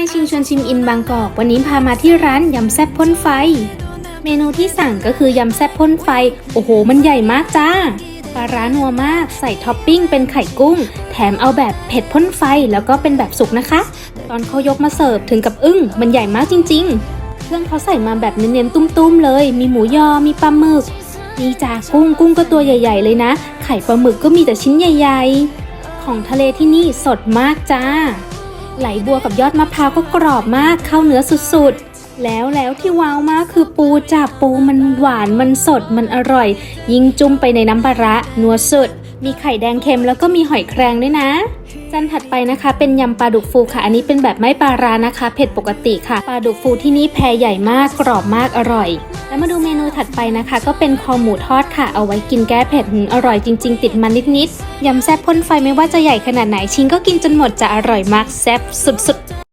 Hi ชิงชวนชิมอินบางกอก วันนี้พามาที่ร้านยำแซ่บพ่นไฟ เมนูที่สั่งก็คือยำแซ่บพ่นไฟ โอ้โห มันใหญ่มากจ้าปลาร้านัวมากใส่ท็อปปิ้งเป็นไข่กุ้ง แถมเอาแบบเผ็ดพ่นไฟแล้วก็เป็นแบบสุกนะคะ ตอนเขายกมาเสิร์ฟถึงกับอึ้ง มันใหญ่มากจริง ๆ เครื่องเขาใส่มาแบบเน้นๆตุ้มๆเลย มีหมูยอมีปลาหมึกมีจ่ากุ้งกุ้งก็ตัวใหญ่ ๆ เลยนะ ไข่ปลาหมึกก็มีแต่ชิ้นใหญ่ ๆ ของทะเลที่นี่สดมากจ้า ไหลบัวกับยอดมะพร้าวก็กรอบมากเข้าเนื้อสุดๆ แล้วแล้วที่ว้าวมากคือปูจับปูมันหวานมันสดมันอร่อย ยิ่งจุ่มไปในน้ำปลาร้านัวสุด มีไข่แดงเค็มแล้วก็มีหอยแครงด้วยนะจานถัดไปนะคะเป็นยำปลาดุกฟูค่ะ อันนี้เป็นแบบไม่ปลาร้านะคะ เผ็ดปกติค่ะปลาดุกฟูที่นี่แพรใหญ่มากกรอบมากอร่อย แล้วมาดูเมนูถัดไปนะคะ ก็เป็นคอหมูทอดค่ะ เอาไว้กินแก้เผ็ดหืมอร่อยจริง ๆ ติดมันนิดๆยำแซ่บพ่นไฟไม่ว่าจะใหญ่ขนาดไหนชิ้นก็กินจนหมดจะอร่อยมากแซ่บสุดๆ